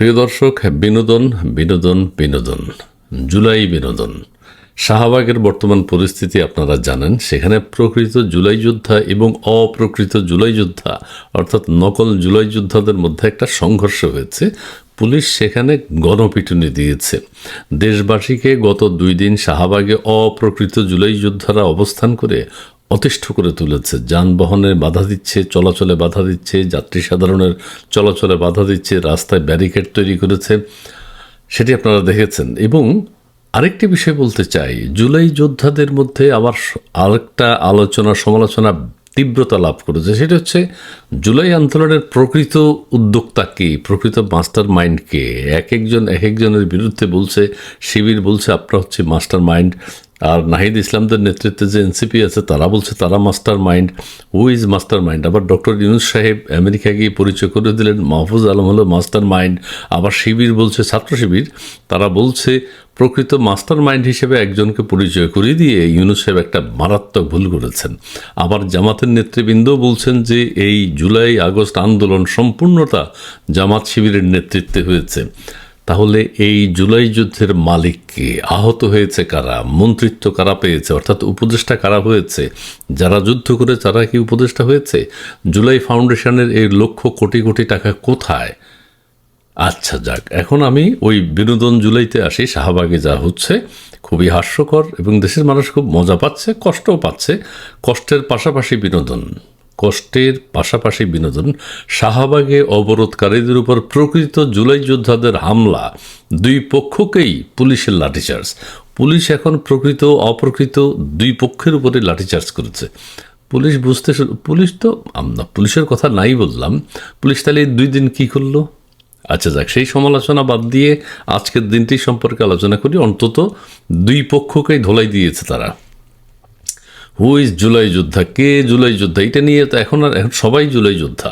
প্রিয় দর্শক, বিনোদন বিনোদন বিনোদন, জুলাই বিনোদন। শাহবাগের বর্তমান পরিস্থিতি আপনারা জানেন, সেখানে প্রকৃত জুলাই যোদ্ধা এবং অপ্রকৃত জুলাই যোদ্ধা, অর্থাৎ নকল জুলাই যোদ্ধাদের মধ্যে একটা সংঘর্ষ হয়েছে। পুলিশ সেখানে গণপিটুনি দিয়েছে। দেশবাসীকে গত দুই দিন শাহবাগে অপ্রকৃত জুলাই যোদ্ধারা অবস্থান করে অতিষ্ঠ করে তুলেছে। যানবাহনে বাধা দিচ্ছে, চলাচলে বাধা দিচ্ছে, যাত্রী সাধারণের চলাচলে বাধা দিচ্ছে, রাস্তায় ব্যারিকেড তৈরি করেছে, সেটি আপনারা দেখেছেন। এবং আরেকটি বিষয় বলতে চাই, জুলাই যোদ্ধাদের মধ্যে আবার আরেকটা আলোচনা, সমালোচনা তীব্রতা লাভ করেছে। সেটা হচ্ছে, জুলাই আন্দোলনের প্রকৃত উদ্যোক্তা কে? প্রকৃত মাস্টার মাইন্ড কে? এক একজন, এক একজনের বিরুদ্ধে বলছে, শিবির বলছে, আপনারা হচ্ছে মাস্টার মাইন্ড আর নাহিদ ইসলামদের নেতৃত্বে যে এনসিপি আছে, তারা বলছে তারা master mind who is master mind আবার ডক্টর ইউনুস সাহেব আমেরিকা গিয়ে পরিচয় করে দিলেন, মাহফুজ আলম হলো মাস্টার মাইন্ড আবার শিবির বলছে, ছাত্র শিবির, তারা বলছে, প্রকৃত মাস্টার মাইন্ড হিসেবে একজনকে পরিচয় করিয়ে দিয়ে ইউনুস সাহেব একটা মারাত্মক ভুল করেছেন। আবার জামাতের নেতৃবৃন্দ বলছেন যে, এই জুলাই আগস্ট আন্দোলন সম্পূর্ণটা জামাত শিবিরের নেতৃত্বে হয়েছে। তাহলে এই জুলাই যুদ্ধের মালিককে আহত হয়েছে কারা? মন্ত্রিত্ব কারা পেয়েছে? অর্থাৎ উপদেষ্টা কারা হয়েছে? যারা যুদ্ধ করে তারা কি উপদেষ্টা হয়েছে? জুলাই ফাউন্ডেশনের এই লক্ষ কোটি কোটি টাকা কোথায়? আচ্ছা যাক, এখন আমি ওই বিনোদন জুলাইতে আসি। শাহবাগে যা হচ্ছে খুবই হাস্যকর এবং দেশের মানুষ খুব মজা পাচ্ছে, কষ্টও পাচ্ছে। কষ্টের পাশাপাশি বিনোদন। কষ্টের পাশাপাশি বিনোদন শাহবাগে অবরোধকারীদের উপর প্রকৃত জুলাই যোদ্ধাদের হামলা। দুই পক্ষকেই পুলিশের লাঠিচার্জ। পুলিশ এখন প্রকৃত অপ্রকৃত দুই পক্ষের উপরে লাঠিচার্জ করেছে। পুলিশ বুঝতে পুলিশ তো আমরা পুলিশের কথা নাই বললাম। পুলিশ তাহলে দুই দিন কি করল? আচ্ছা যাক, সেই সমালোচনা বাদ দিয়ে আজকের দিনটি সম্পর্কে আলোচনা করি। অন্তত দুই পক্ষকেই ধোলাই দিয়েছে তারা। হু ইজ জুলাই যোদ্ধা কে জুলাই যোদ্ধা এটা নিয়ে তো এখন আর এখন সবাই জুলাই যোদ্ধা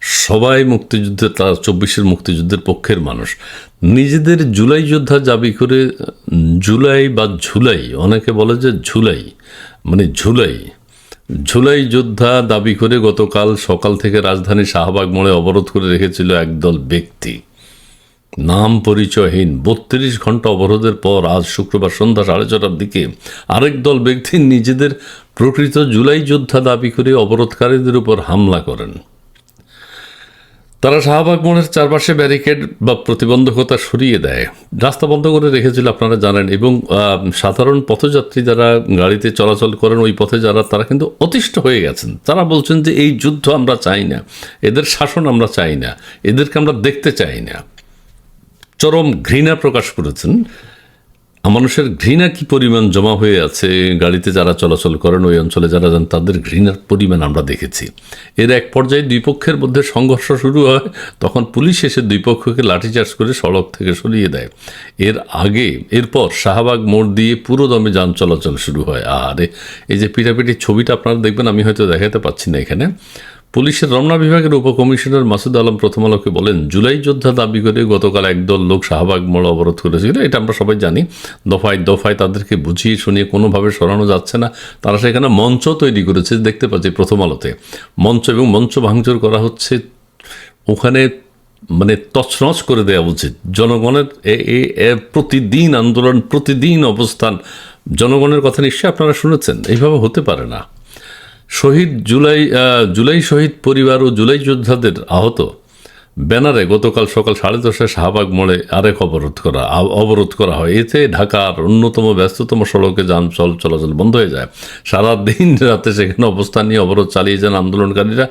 সবাই মুক্তিযুদ্ধের তার চব্বিশের মুক্তিযুদ্ধের পক্ষের মানুষ। নিজেদের জুলাই যোদ্ধা দাবি করে জুলাই বা ঝুলাই অনেকে বলে যে ঝুলাই মানে ঝুলাই ঝুলাই যোদ্ধা দাবি করে গতকাল সকাল থেকে রাজধানী শাহবাগ মোড়ে অবরোধ করে রেখেছিল একদল ব্যক্তি। নাম পরিচয়হীন। বত্রিশ ঘণ্টা অবরোধের পর আজ শুক্রবার সন্ধ্যা সাড়ে ছটার দিকে আরেক দল ব্যক্তি নিজেদের প্রকৃত জুলাই যোদ্ধা দাবি করে অবরোধকারীদের উপর হামলা করেন। তারা শাহবাগ মোড়ের চারপাশে ব্যারিকেড বা প্রতিবন্ধকতা সরিয়ে দেয়। রাস্তা বন্ধ করে রেখেছিল আপনারা জানেন এবং সাধারণ পথযাত্রী যারা গাড়িতে চলাচল করেন, ওই পথে যারা, তারা কিন্তু অতিষ্ঠ হয়ে গেছেন। তারা বলছেন যে এই যুদ্ধ আমরা চাই না, এদের শাসন আমরা চাই না, এদেরকে আমরা দেখতে চাই না। চরম ঘৃণা প্রকাশ করেছেন মানুষের ঘৃণা কি পরিমাণ জমা হয়ে আছে? গাড়িতে যারা চলাচল করেন, ওই অঞ্চলে যারা যান, তাদের ঘৃণার পরিমাণ আমরা দেখেছি। এর এক পর্যায়ে দুই পক্ষের মধ্যে সংঘর্ষ শুরু হয়, তখন পুলিশ এসে দুই পক্ষকে লাঠিচার্জ করে সড়ক থেকে সরিয়ে দেয়। এর আগে, এরপর শাহবাগ মোড় দিয়ে পুরো দমে যান চলাচল শুরু হয়। আর, এই যে পিটাপিটির ছবিটা আপনারা দেখবেন, আমি হয়তো দেখাতে পাচ্ছি না এখানে। পুলিশের রমনা বিভাগের উপকমিশনার মাসুদ আলম প্রথম আলোকে বলেন, জুলাই যোদ্ধা দাবি করে গতকাল একদল লোক শাহবাগ মোড় অবরোধ করেছিল। এটা আমরা সবাই জানি। দফায় দফায় তাদেরকে বুঝিয়ে শুনিয়ে কোনোভাবে সরানো যাচ্ছে না। তারা সেখানে মঞ্চ তৈরি করেছে, দেখতে পাচ্ছি প্রথম আলোতে। মঞ্চ এবং মঞ্চ ভাঙচুর করা হচ্ছে, ওখানে মানে তছনছ করে দেওয়া উচিত। জনগণের এ- প্রতিদিন আন্দোলন, প্রতিদিন অবস্থান, জনগণের কথা নিশ্চয়ই আপনারা শুনেছেন। এইভাবে হতে পারে না। শহীদ জুলাই জুলাই শহীদ পরিবার ও জুলাই যোদ্ধাদের আহত। ব্যানারে গতকাল সকাল সাড়ে দশটায় শাহবাগ মোড়ে আরেক অবরোধ করা অবরোধ করা হয়। এতে ঢাকার অন্যতম ব্যস্ততম সড়কে যান চল, চলাচল বন্ধ হয়ে যায়। সারা দিন রাতে সেখানে অবস্থান নিয়ে অবরোধ চালিয়ে যান আন্দোলনকারীরা।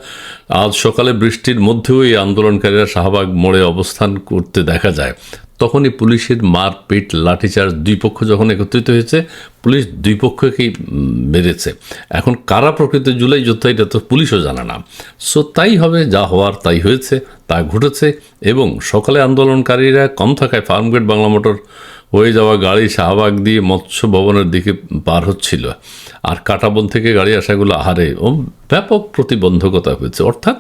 আজ সকালে বৃষ্টির মধ্যেও এই আন্দোলনকারীরা শাহবাগ মোড়ে অবস্থান করতে দেখা যায়। তখনই পুলিশের মারপিট লাঠিচার্জ দুই পক্ষ যখন একত্রিত হয়েছে, পুলিশ দুই পক্ষকেই মেরেছে। এখন কারা প্রকৃত জুলাই যোদ্ধা, এটা তো পুলিশও জানে না। সো তাই হবে, যা হওয়ার তাই হয়েছে, তা ঘটেছে এবং সকালে আন্দোলনকারীরা কম থাকায় ফার্মগেট বাংলা মোটর হয়ে যাওয়া গাড়ি শাহবাগ দিয়ে মৎস্য ভবনের দিকে পার হচ্ছিল। আর কাটাবন থেকে গাড়ি আসাগুলো আহারে, ও, ব্যাপক প্রতিবন্ধকতা হয়েছে। অর্থাৎ,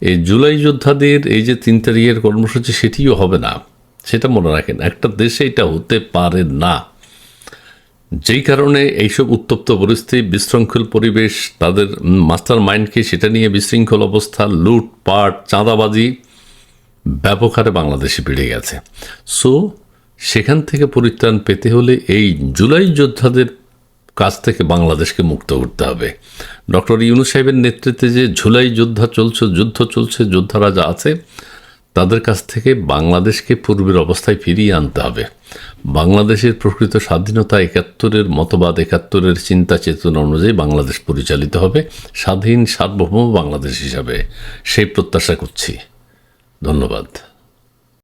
এই জুলাই যোদ্ধাদের এই যে তিন তারিখের কর্মসূচি, সেটিও হবে না। সেটা মনে রাখেন, একটা দেশে এটা হতে পারে না। যেই কারণে এইসব উত্তপ্ত পরিস্থিতি, বিশৃঙ্খল পরিবেশ, তাদের মাস্টার মাইন্ডকে সেটা নিয়ে বিশৃঙ্খল অবস্থা লুটপাট চাঁদাবাজি ব্যাপক হারে বাংলাদেশে বেড়ে গেছে। সো, সেখান থেকে পরিত্রাণ পেতে হলে এই জুলাই যোদ্ধাদের কাছ থেকে বাংলাদেশকে মুক্ত করতে হবে। ডক্টর ইউনুস সাহেবের নেতৃত্বে যে ঝুলাই যোদ্ধা চলছে, যুদ্ধ চলছে, যোদ্ধারা যা আছে তাদের কাছ থেকে বাংলাদেশকে পূর্বের অবস্থায় ফিরিয়ে আনতে হবে। বাংলাদেশের প্রকৃত স্বাধীনতা একাত্তরের মতবাদ, একাত্তরের চিন্তা চেতনা অনুযায়ী বাংলাদেশ পরিচালিত হবে। স্বাধীন সার্বভৌম বাংলাদেশ হিসাবে। সেই প্রত্যাশা করছি। ধন্যবাদ।